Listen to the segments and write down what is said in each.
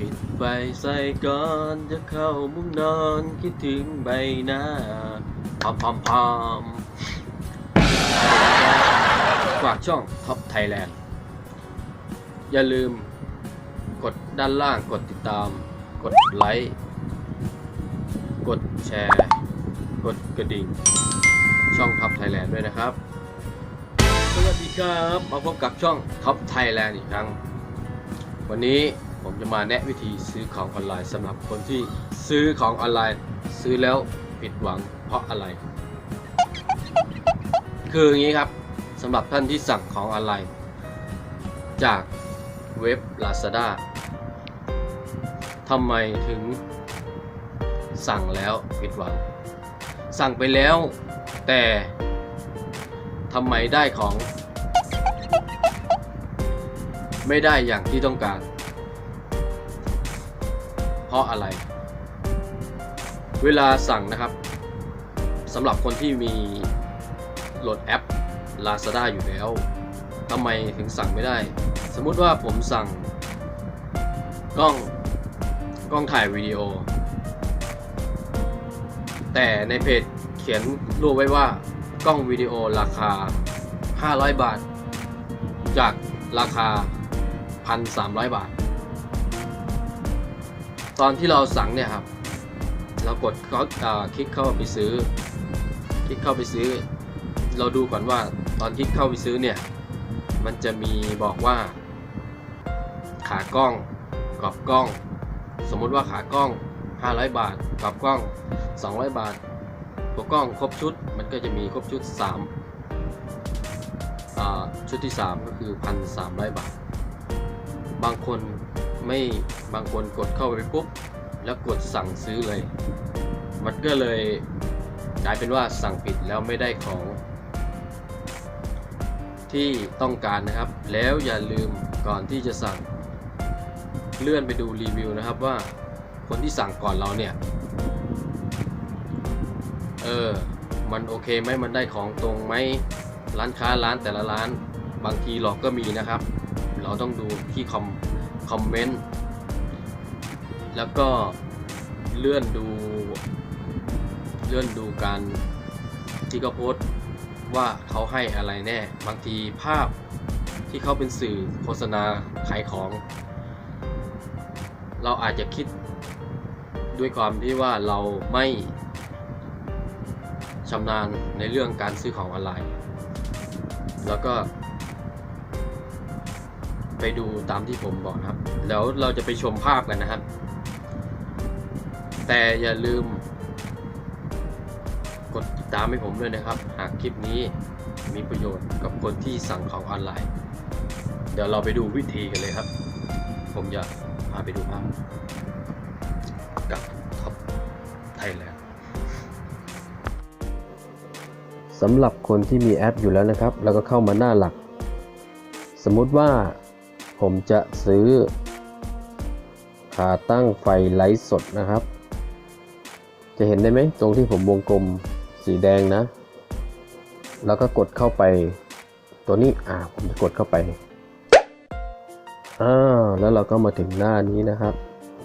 ปิดไฟใส่ก่อนจะเข้ามุ้งนอนคิดถึงใบหน้าพอมพอมพอมฝากช่องท็อปไทยแลนด์อย่าลืมกดด้านล่างกดติดตาม กดไลค์กดแชร์ กดกระดิ่ง ช่องท็อปไทยแลนด์ด้วยนะครับ สวัสดีครับ มาพบกับช่องท็อปไทยแลนด์อีกครั้ง วันนี้ ผมจะมาแนะวิธีซื้อของออนไลน์สำหรับคนที่ซื้อของออนไลน์ ซื้อแล้วผิดหวังเพราะอะไร คืออย่างนี้ครับสำหรับท่านที่สั่งของออนไลน์ จากเว็บ Lazada ทำไมถึงสั่งแล้วผิดหวัง สั่งไปแล้วแต่ทำไมได้ของ ไม่ได้อย่างที่ต้องการ เพราะอะไร เวลาสั่งนะครับสำหรับคนที่มีโหลดแอป Lazada อยู่แล้วทำไมถึงสั่งไม่ได้ สมมุติว่าผมสั่งกล้องกล้องถ่ายวิดีโอ แต่ในเพจเขียนรูปไว้ว่ากล้องวิดีโอราคา 500 บาท จากราคา 1,300 บาท ตอนที่เราสั่งเนี่ยครับ เรากดเขาคลิกเข้าไปซื้อ คลิกเข้าไปซื้อ เราดูก่อนว่าตอนคลิกเข้าไปซื้อเนี่ย มันจะมีบอกว่า ขากล้องกรอบกล้อง สมมุติว่าขากล้อง 500 บาทกรอบกล้อง 200 บาทตัวกล้องครบชุด มันก็จะมีครบชุด3ชุดที่ 3 ก็คือ 1,300 บาท บางคน ไม่บางคนกดเข้าไปปุ๊บ แล้วกดสั่งซื้อเลย มันก็เลยกลายเป็นว่าสั่งผิดแล้วไม่ได้ของที่ต้องการนะครับ แล้วอย่าลืมก่อนที่จะสั่ง เลื่อนไปดูรีวิวนะครับว่าคนที่สั่งก่อนเราเนี่ย เออ มันโอเคไหมมันได้ของตรงไหมร้านค้าร้านแต่ละร้าน บางทีหลอกก็มีนะครับ เราต้องดูที่คอม คอมเมนต์ แล้วก็เลื่อนดู เลื่อนดูการที่เขาโพสต์ว่าเขาให้อะไรแน่ บางทีภาพที่เขาเป็นสื่อโฆษณาขายของ เราอาจจะคิดด้วยความที่ว่าเราไม่ชำนาญในเรื่องการซื้อของออนไลน์ แล้วก็ ไปดูตามที่ผมบอกนะครับ แล้วเราจะไปชมภาพกันนะครับ แต่อย่าลืม กดติดตามให้ผมด้วยนะครับ หากคลิปนี้มีประโยชน์กับคนที่สั่งของออนไลน์ เดี๋ยวเราไปดูวิธีกันเลยครับ ผมจะพาไปดูภาพกับท็อปไทยแลนด์สำหรับคนที่มีแอปอยู่แล้วนะครับ แล้วก็เข้ามาหน้าหลัก สมมุติว่าผมจะซื้อ ขาตั้งไฟไลฟ์สดนะครับ จะเห็นได้ไหมตรงที่ผมวงกลมสีแดงนะ แล้วก็กดเข้าไป ตัวนี้อ่าผมจะกดเข้าไปอ่าแล้วเราก็มาถึงหน้านี้นะครับ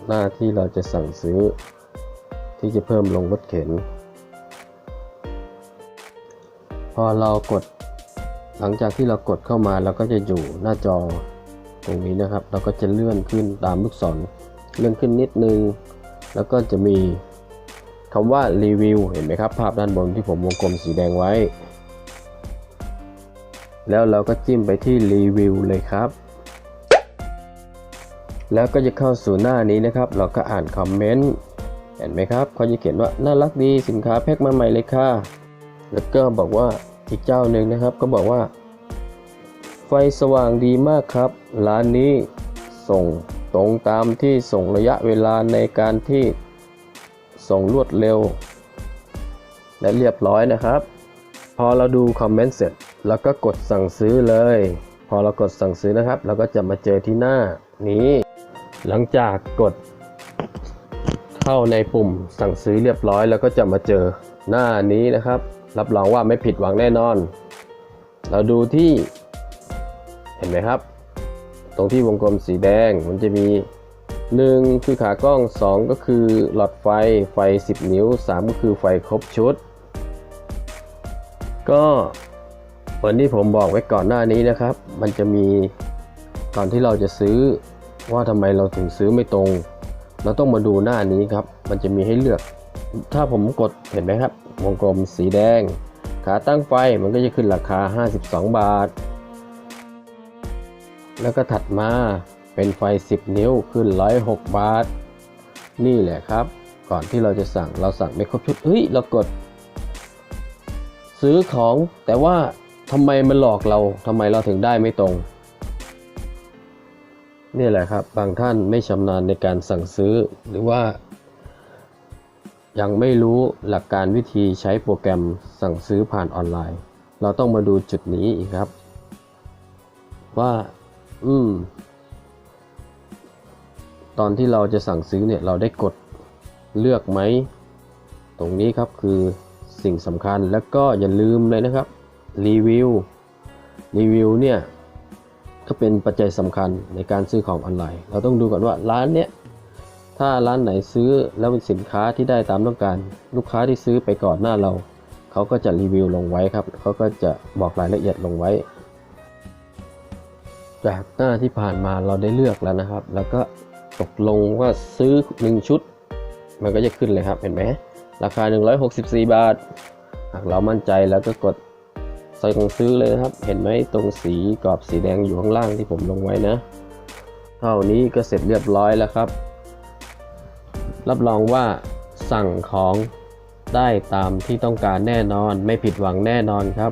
หน้าที่เราจะสั่งซื้อ ที่จะเพิ่มลงรถเข็น พอเรากดหลังจากที่เรากดเข้ามาเราก็จะอยู่หน้าจอตรงนี้นะครับ เราก็จะเลื่อนขึ้นตามลูกศร เลื่อนขึ้นนิดนึง แล้วก็จะมีคำว่ารีวิวเห็นไหมครับ ภาพด้านบนที่ผมวงกลมสีแดงไว้ แล้วเราก็จิ้มไปที่รีวิวเลยครับ แล้วก็จะเข้าสู่หน้านี้นะครับ เราก็อ่านคอมเมนต์เห็นไหมครับเขาจะเขียนว่าน่ารักดีสินค้าแพ็คมาใหม่เลยค่ะ แล้วก็บอกว่าอีกเจ้าหนึ่งนะครับ ก็บอกว่า ไฟสว่างดีมากครับ ร้านนี้ส่ง ตรงตามที่ส่งระยะเวลาในการที่ส่งรวดเร็ว และเรียบร้อยนะครับ พอเราดูคอมเมนต์เสร็จแล้วก็กดสั่งซื้อเลย พอเรากดสั่งซื้อนะครับ เราก็จะมาเจอที่หน้านี้ หลังจากกด เข้าในปุ่มสั่งซื้อเรียบร้อย แล้วก็จะมาเจอหน้านี้นะครับ รับรองว่าไม่ผิดหวังแน่นอน เราดูที่เห็นไหมครับ ตรงที่วงกลมสีแดงมันจะมีหนึ่งคือขากล้องสองก็คือหลอดไฟไฟ 10 นิ้วสามก็คือไฟครบชุด ก็เหมือนที่ผมบอกไว้ก่อนหน้านี้นะครับ มันจะมีก่อนที่เราจะซื้อว่าทำไมเราถึงซื้อไม่ตรง เราต้องมาดูหน้านี้ครับ มันจะมีให้เลือก ถ้าผมกดเห็นไหมครับ วงกลมสีแดง ขาตั้งไฟมันก็จะขึ้นราคา 52 บาท แล้วก็ถัดมาเป็นไฟ 10 นิ้วขึ้น 106 บาท นี่แหละครับ ก่อนที่เราจะสั่งเราสั่งไม่ครบชุดเฮ้ยเรากด ซื้อของแต่ว่าทำไมมันหลอกเราทำไมเราถึงได้ไม่ตรง นี่แหละครับ บางท่านไม่ชำนาญในการสั่งซื้อหรือว่า ยังไม่รู้หลักการวิธีใช้โปรแกรมสั่งซื้อผ่านออนไลน์ เราต้องมาดูจุดนี้อีกครับ ว่า อืม ตอนที่เราจะสั่งซื้อเนี่ย เราได้กดเลือกไหม ตรงนี้ครับคือสิ่งสำคัญแล้วก็อย่าลืมเลยนะครับ รีวิว รีวิวเนี่ยก็เป็นปัจจัยสำคัญในการซื้อของออนไลน์ เราต้องดูก่อนว่าร้านเนี้ยถ้าร้านไหนซื้อแล้วเป็นสินค้าที่ได้ตามต้องการ ลูกค้าที่ซื้อไปก่อนหน้าเรา เขาก็จะรีวิวลงไว้ครับ เขาก็จะบอกรายละเอียดลงไว้ จากหน้าที่ผ่านมาเราได้เลือกแล้วนะครับ แล้วก็ตกลงว่าซื้อ 1 ชุด มันก็จะขึ้นเลยครับเห็นไหมราคา 164 บาท หากเรามั่นใจแล้วก็กดใส่ของซื้อเลยนะครับ เห็นไหมตรงสีกรอบสีแดงอยู่ข้างล่างที่ผมลงไว้นะ เท่านี้ก็เสร็จเรียบร้อยแล้วครับ รับรองว่าสั่งของได้ตามที่ต้องการแน่นอนไม่ผิดหวังแน่นอนครับ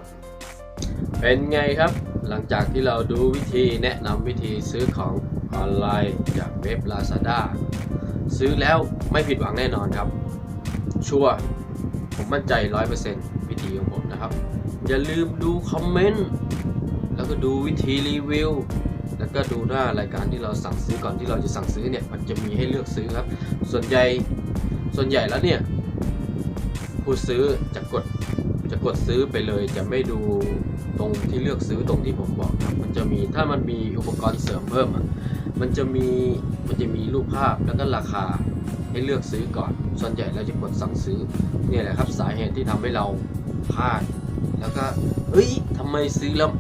เป็นไงครับ หลังจากที่เราดูวิธีแนะนำวิธีซื้อของออนไลน์จากเว็บ Lazada ซื้อแล้วไม่ผิดหวังแน่นอนครับ ชัวร์ผมมั่นใจ 100%วิธีของผมนะครับ อย่าลืมดูคอมเมนต์แล้วก็ดูวิธีรีวิวแล้วก็ดูหน้ารายการที่เราสั่งซื้อก่อนที่เราจะสั่งซื้อเนี่ยมันจะมีให้เลือกซื้อครับ ส่วนใหญ่ส่วนใหญ่แล้วเนี่ยผู้ซื้อจะกดจะกดซื้อไปเลยจะไม่ดู รงที่เลือกซื้อตรงที่ผมบอกครับมันจะมีถ้ามันมีอุปกรณ์เสริมเพิ่มอะมันจะมีมันจะมีรูปภาพแล้วก็ราคาให้เลือกซื้อก่อน ส่วนใหญ่เราจะกดสั่งซื้อเนี่ยแหละครับสาเหตุที่ทำให้เราพลาด แล้วก็เฮ้ยทำไมซื้อแล้ว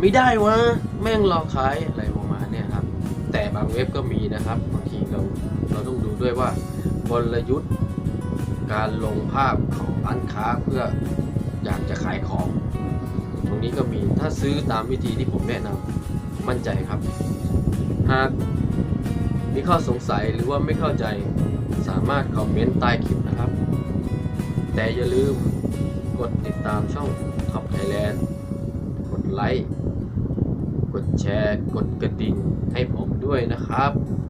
ไม่ได้วะแม่งหลอขายอะไรประมาณเนี่ยครับ แต่บางเว็บก็มีนะครับบางทีเราเราต้องดูด้วยว่ากลยุทธ์การลงภาพของร้านค้าเพื่อ อยากจะขายของ ตรงนี้ก็มีถ้าซื้อตามวิธีที่ผมแนะนำมั่นใจครับ หากมีข้อสงสัยหรือว่าไม่เข้าใจสามารถคอมเมนต์ใต้คลิปนะครับ แต่อย่าลืมกดติดตามช่อง Top Thailand กดไลค์ กดแชร์ กดกระดิ่งให้ผมด้วยนะครับ